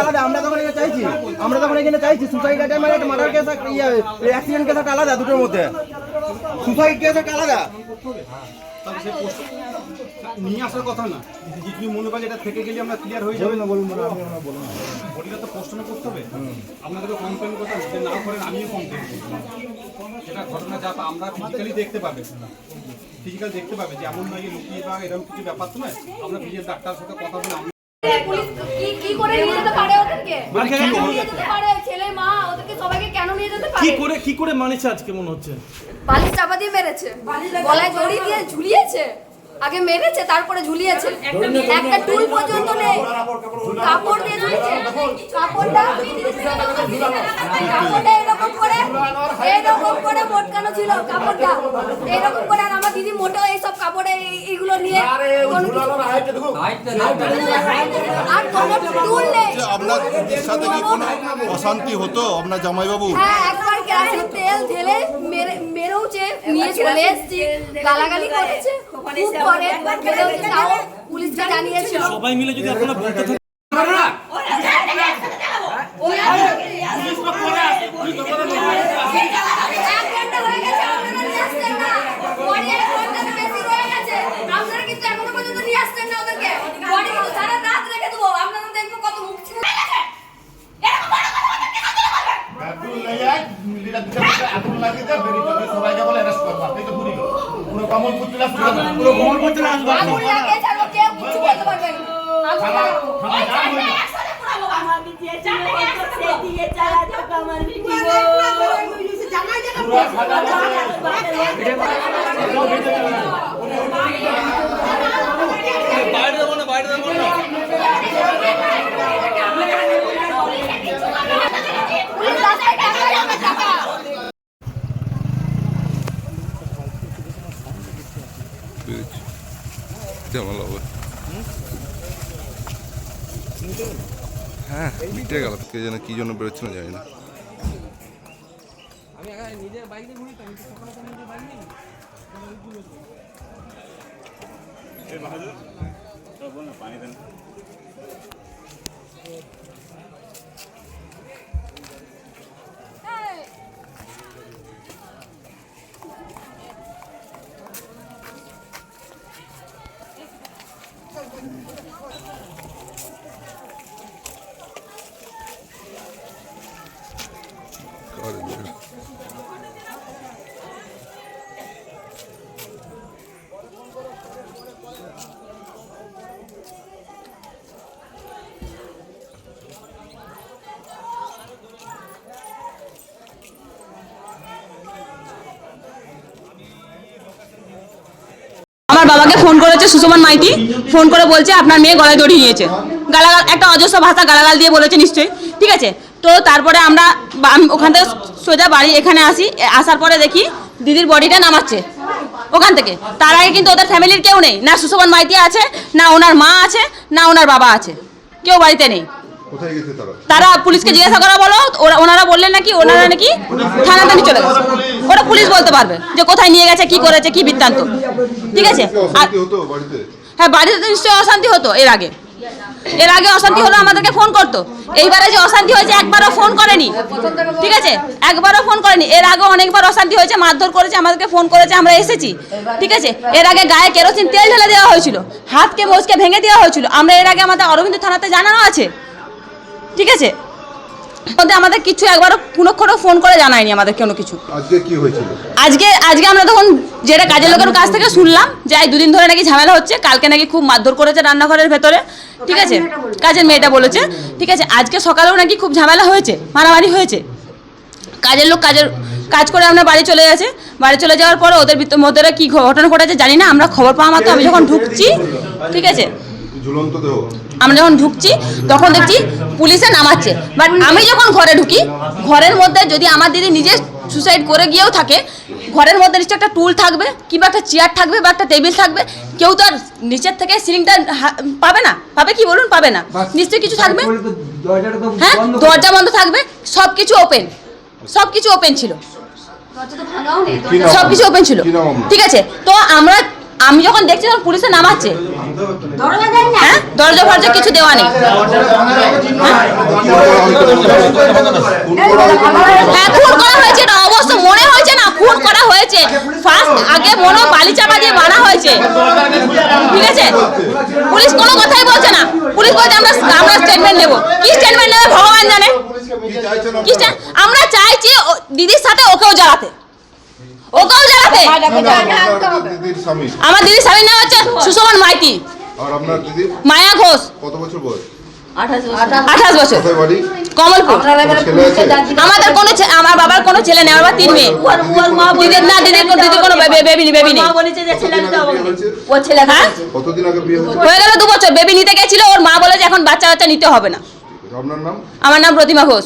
আলাদা আমরা তখন এখানে চাইছি আমরা তখন এখানে চাইছি সুসাইড অ্যাটাক মানে একটা মার্ডার কেস ইয়ে অ্যাক্সিডেন্ট কেস একটা আলাদা দুটোর মধ্যে। সুসাইড কেস একটা আলাদা। তাহলে সে পোস্ট নিয়ে আসার কথা না। যে তুমি মনে করেন এটা থেকে গেলে আমরা ক্লিয়ার হয়ে যাবে। না বলুন বডিটা তো পোস্ট না করতে হবে। আপনাদেরকে কমপ্লেন করতে হবে। না করেন আমিও কমপ্লেন যেটা ঘটনা যা আমরা ফিজিক্যালি দেখতে পাবে। ফিজিক্যাল দেখতে পাবে যে এমন নয় লুকিয়ে বা এরকম কিছু ব্যাপার তো নয়। আমরা ফিজিক্যাল ডাক্তারের সাথে কথা বলে আমরা কি কি করে নিয়ে যেতে পারে ওদেরকে? কেন নিয়ে যেতে পারে ছেলে মা? ওদেরকে সবাইকে কেন নিয়ে যেতে পারে? কি করে কি করে মানেছে আজকে মনে হচ্ছে? বালিশ চাপা দিয়ে মেরেছে। গলায় দড়ি দিয়ে ঝুলিয়েছে? আগে মেরেছে তারপরে ঝুলিয়েছে। একটা টুল পর্যন্ত নেই। কাপড় দিয়ে ঝুলিয়েছে। কাপড়টা কাপড়টা এরকম করে এরকম করে মোটকানো ছিল কাপড়টা। এরকম করে আর আমার দিদি মোটেও এইসব কাপড়ে এই- এইগুলো নিয়ে কোনো কিছু- আর কোনো টুল নেই যে আপনার দিদির সাথে কি কোনো অশান্তি হতো? আপনার জামাইবাবু? হ্যাঁ একবার তেল ঢেলে মেরে মেরেওছে নিয়ে চলে এসেছি গালাগালি করেছে খুব করে মেরেওছে তাও পুলিশকে জানিয়েছিল। সবাই মিলে যদি আপনারা বলতে থাকেন এক ঘণ্টা হয়ে গেছে আপনারা নিয়ে আসছেন না বডি এক ঘণ্টার বেশি হয়ে গেছে আপনারা কিন্তু এখনও পর্যন্ত নিয়ে আসছেন না ওদেরকে বডি কিন্তু সারা রাত রেখে দেবো আপনারা দেখব কত মুখ ছিল এরকম বড় কথা ওদেরকে কথা বলবেন আগুন লাগিয়ে ছাড়বো কেউ কিছু বলতে পারবে না আগুন লাগাবো একসাথে পুরাবো আমাকে দিয়ে চালা সে দিয়ে চালা যাক আমার ভিডিও বাইরে যাব না বাইরে যাব না পুলিশ রাস্তায় টাকা যাবে টাকা কেমন হবে হ্যাঁ মিটে গেল। কে যেন কি জন্য বেরোচ্ছিল জানি না। ঘরে বেরো। আমার বাবাকে সুষমন মাইতি ফোন করে বলছে আপনার মেয়ে গলায় দড়ি নিয়েছে। গালাগাল, একটা অজস্র ভাষা গালাগাল দিয়ে বলেছে নিশ্চয়ই, ঠিক আছে? তো তারপরে আমরা ওখান থেকে সোজা বাড়ি এখানে আসি আসার পরে দেখি দিদির বডিটা নামাচ্ছে ওখান থেকে। তার আগে কিন্তু ওদের ফ্যামিলির কেউ নেই, না সুষমান মাইতি আছে, না ওনার মা আছে, না ওনার বাবা আছে, কেউ বাড়িতে নেই। তারা? তারা পুলিশকে জিজ্ঞাসা করা বলো ওরা ওনারা বললেন নাকি ওনারা নাকি থানাতে চলে গেছে। ওরা পুলিশ বলতে পারবে যে কোথায় নিয়ে গেছে কি করেছে কি বৃত্তান্ত। ঠিক আছে? হ্যাঁ বাড়িতে তো নিশ্চয়ই অশান্তি হতো এর আগে। এর আগে অশান্তি হলো আমাদেরকে ফোন করতো। এইবারে যে অশান্তি হয়েছে একবারও ফোন করেনি। ঠিক আছে? একবারও ফোন করেনি। এর আগে অনেকবার অশান্তি হয়েছে মারধর করেছে আমাদেরকে ফোন করেছে আমরা এসেছি। ঠিক আছে? এর আগে গায়ে কেরোসিন তেল ঢেলে দেওয়া হয়েছিল হাতকে মোজকে ভেঙে দেওয়া হয়েছিল। আমরা এর আগে আমাদের অরবিন্দ থানাতে জানানো আছে। ঠিক আছে? মধ্যে আমাদের কিছু একবারও পুনঃক্ষরও ফোন করে জানায়নি আমাদের কোনো কিছু। আজকে কি হয়েছিল? আজকে আজকে আমরা তখন যেটা কাজের লোকের কাছ থেকে শুনলাম যে এই দুদিন ধরে নাকি ঝামেলা হচ্ছে কালকে নাকি খুব মারধর করেছে রান্নাঘরের ভেতরে। ঠিক আছে? কাজের মেয়েটা বলেছে। ঠিক আছে আজকে সকালেও নাকি খুব ঝামেলা হয়েছে মারামারি হয়েছে। কাজের লোক কাজের কাজ করে আমরা বাড়ি চলে গেছে। বাড়ি চলে যাওয়ার পরে ওদের ভিতর মধ্যে কি ঘটনা ঘটেছে জানি না আমরা খবর পাওয়া মাত্র আমি যখন ঢুকছি ঠিক আছে? আমরা যখন ঢুকছি তখন দেখছি পুলিশে নামাচ্ছে। বাট আমি যখন ঘরে ঢুকি ঘরের মধ্যে যদি আমার দিদি নিজে সুসাইড করে গিয়েও থাকে ঘরের মধ্যে নিশ্চয় একটা টুল থাকবে কিংবা একটা চেয়ার থাকবে বা একটা টেবিল থাকবে কেউ তো আর নিচের থেকে সিলিংটা পাবে না। পাবে কি বলুন? পাবে না। নিশ্চয়ই কিছু থাকবে? হ্যাঁ? দরজা বন্ধ থাকবে। সব কিছু ওপেন সব কিছু ওপেন ছিল সব কিছু ওপেন ছিল? ঠিক আছে তো আমরা আমি যখন দেখছি তখন পুলিশে নামাচ্ছে। দরজা ফরজা কিছু দেওয়া নেই হ্যাঁ খুন করা হয়েছে এটা অবশ্য মনে হয়েছে না খুন করা হয়েছে ফার্স্ট আগে মনে হয় বালি চাপা দিয়ে মারা হয়েছে ঠিক আছে পুলিশ কোনো কথাই বলছে না পুলিশ বলছে আমরা আমরা স্টেটমেন্ট নেব কি স্টেটমেন্ট নেবে ভগবান জানে কি আমরা চাইছি ও- দিদির সাথে ওকেও জ্বালাতে ওকেও জ্বালাতে কি দিদির স্বামী আমার দিদির স্বামীর নাম হচ্ছে সুশোভন মাইতি। আর আপনার দিদির মায়া ঘোষ। কত বছর বয়স? আঠাশ বছর। কোথায় বাড়ি? কমলপুর। আমাদের কোনো আমার বাবার কোনো ছেলে নেই আমার তিন মেয়ে। দিদির না দিদির কোনো- দিদির কোনো বেবি নেই বেবি নেই মা বলেছে যে ছেলে কতদিন হবে ও ছেলে হ্যাঁ? কতদিন আগে বিয়ে হয়েছে? হয়ে গেল দু বছর। বেবি নিতে গেছিল ওর মা বলে যে এখন বাচ্চা বাচ্চা নিতে হবে না। আপনার নাম? আমার নাম প্রতিমা ঘোষ।